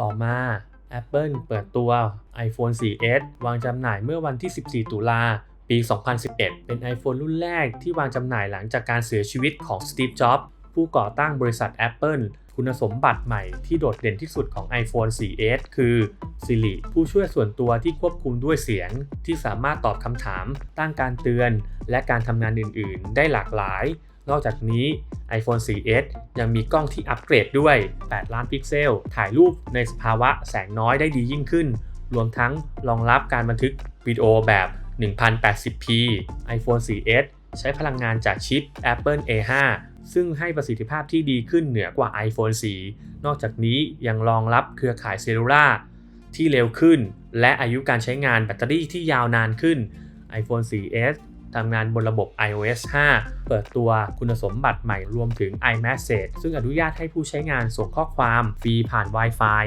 ต่อมา Apple เปิดตัว iPhone 4S วางจำหน่ายเมื่อวันที่ 14 ตุลาปี 2011 เป็น iPhone รุ่นแรกที่วางจำหน่ายหลังจากการเสียชีวิตของ Steve Jobs ผู้ก่อตั้งบริษัท Apple คุณสมบัติใหม่ที่โดดเด่นที่สุดของ iPhone 4S คือ Siri ผู้ช่วยส่วนตัวที่ควบคุมด้วยเสียง ที่สามารถตอบคำถาม ตั้งการเตือน และการทำงานอื่น ๆ ได้หลากหลาย นอกจากนี้ iPhone 4S ยังมีกล้องที่อัปเกรดด้วย 8 ล้านพิกเซล ถ่ายรูปในสภาวะแสงน้อยได้ดียิ่งขึ้น รวมทั้งรองรับการบันทึกวิดีโอแบบ 1080p iPhone 4S ใช้พลังงานจากชิป Apple A5 ซึ่งให้ประสิทธิภาพที่ดีขึ้นเหนือกว่า iPhone 4 นอกจากนี้ยังรองรับเครือข่ายเซลลูล่าที่เร็วขึ้น และอายุการใช้งานแบตเตอรี่ที่ยาวนานขึ้น iPhone 4S ทำงานบนระบบ iOS 5 เปิดตัวคุณสมบัติใหม่รวมถึง iMessage ซึ่งอนุญาตให้ผู้ใช้งานส่งข้อความฟรีผ่าน Wi-Fi